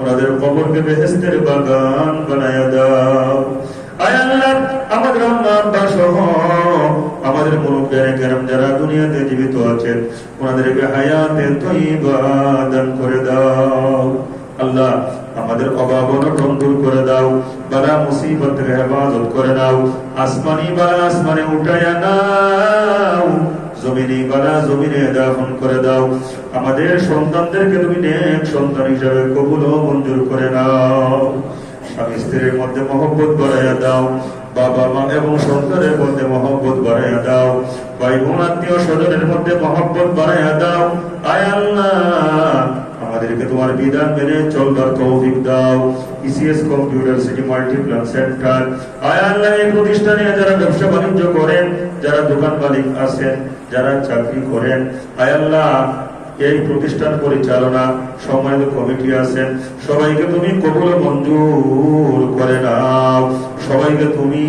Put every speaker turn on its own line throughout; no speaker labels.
ওনাদের কবরকে বেহেস্তের বাগান বানায়া দাও। আয় আল্লাহ, আমাদের আম্মা আব্বা আমাদের মুরব্বিয়ানে কেরাম যারা দুনিয়াতে জীবিত আছেন, ওনাদেরকে হায়াতে তৈবা দান করে দাও। আল্লাহ, আমাদের অভাব অনটন দূর করে দাও, বালা মুসিবত থেকে হেফাজত করে নাও আসমানি বালা আসমানে উঠাইয়া নাও। জমিনে গলা জমিনে দাফন করে দাও। আমাদের সন্তানদেরকে তুমি নেক সন্তান হিসাবে কবুল ও মঞ্জুর করে নাও। স্বামী স্ত্রীর মধ্যে মহব্বত বাড়াইয়া দাও। বাবা মা এবং সন্তানের মধ্যে মহব্বত বাড়াইয়া দাও। ভাই বোন, আত্মীয় স্বজনের মধ্যে মহব্বত বাড়াইয়া দাও। আয় আল্লাহ আমাদেরকে তোমার বিধান মেনে চলবার তৌফিক দাও। ECS computer city multiplan centre আয় আল্লাহ এই প্রতিষ্ঠানে যারা ব্যবসা বাণিজ্য করেন, যারা দোকান মালিক আছেন, যারা চাকরি করেন, আয় আল্লাহ এই প্রতিষ্ঠান পরিচালনা সম্মানিত কমিটি আছেন। সবাইকে তুমি কবুল মঞ্জুর করে নাও। সবাইকে তুমি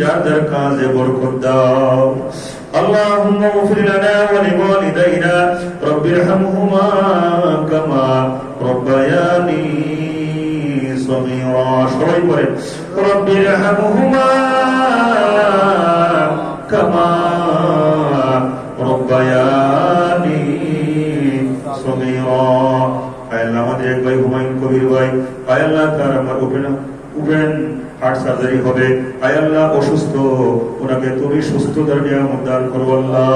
যার যার কাজে বরকত দাও। اللهم اغفر لنا ولوالدينا رب ارحمهما كما ربياني صغيرا সবাই পড়ে رب ارحمهما كما ربياني صغيرا আল্লাহ আমাদের এক ভাই হুমায়ুন কবির ভাই আল্লাহ তার আমার ওপেন ওপেন হার্ট সার্জারি হবে আয় আল্লাহ অসুস্থ ওনাকে তুমি সুস্থতার নিয়ামত দান করো আল্লাহ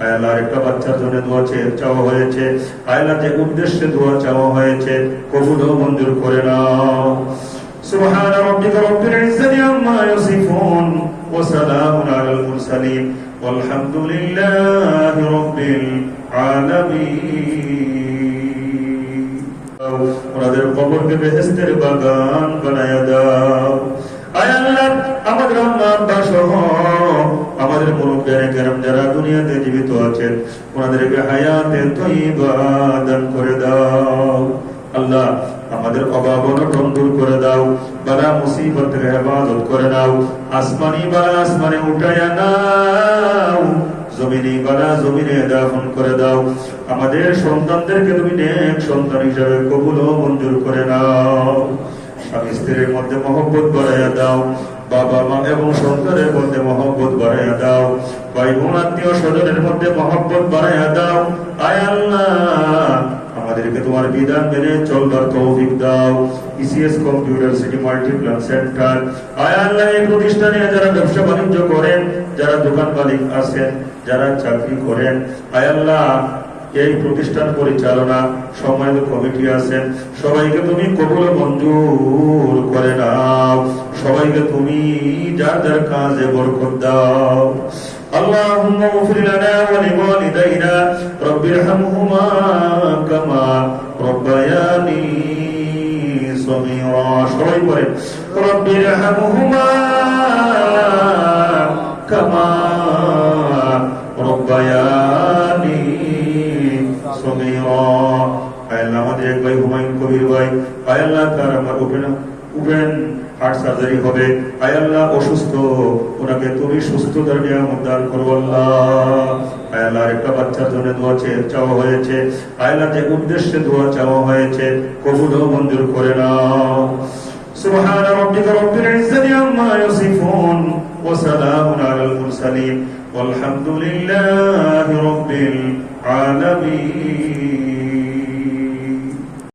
আয় আল্লাহ একটা বাচ্চার জন্য দোয়া চেয়ে চাওয়া হয়েছে আয় আল্লাহ যে উদ্দেশ্যে দোয়া চাওয়া হয়েছে কবুল ও মঞ্জুর করে নাও سبحان ربك رب العزة عما يصفون وسلام على المرسلين والحمد لله رب العالمين ওনাদের কবরকে বেহেস্তের বাগান বানায়া দাও। আল্লাহ, আমাদের আম্মা আব্বা করে দাও। আল্লাহ, আমাদের দাও হেফাজত করে নাও। আসমানি বালা আসমানে উঠাইয়া নাও। জমিনে গলা জমিনে দাফন করে দাও। আমাদের সন্তানদেরকে তুমি নেক সন্তান হিসাবে কবুল ও মঞ্জুর করে নাও। স্বামী স্ত্রীর মধ্যে মহব্বত বাড়াইয়া দাও। বাবা মা এবং সন্তানের মধ্যে মহব্বত বাড়াইয়া দাও। ভাই বোন, আত্মীয় স্বজনের মধ্যে মহব্বত বাড়াইয়া দাও। আয় আল্লাহ আমাদেরকে তোমার বিধান মেনে চলবার তৌফিক দাও ECS computer city multiplan centre আয় এই প্রতিষ্ঠানে যারা ব্যবসা বাণিজ্য করেন যারা দোকান মালিক আছেন যারা চাকরি করেন আয় আল্লাহ এই প্রতিষ্ঠান পরিচালনা সম্মানিত কমিটি আছেন সবাইকে তুমি কবুল ও মঞ্জুর করে নাও সবাইকে তুমি যার যার কাজে বরকত দাও اللهم اغفر لنا ولوالدينا رب ارحمهما كما ربياني صغيرا সবাই পড়ে رب ارحمهما كما হুমায়ুন কবির ভাই আল্লাহ তার আমার ওপেন ওপেন হার্ট সার্জারি হবে আয় আল্লাহ অসুস্থ ওনাকে তুমি সুস্থতার নিয়ামত দান করো আল্লাহ আয় আল্লাহ একটা বাচ্চার জন্য দোয়া চেয়ে চাওয়া হয়েছে আয় আল্লাহ যে উদ্দেশ্যে দোয়া চাওয়া হয়েছে কবুল ও মঞ্জুর করে নাও سبحان ربك رب العزة عما يصفون وسلام على المرسلين والحمد لله رب العالمين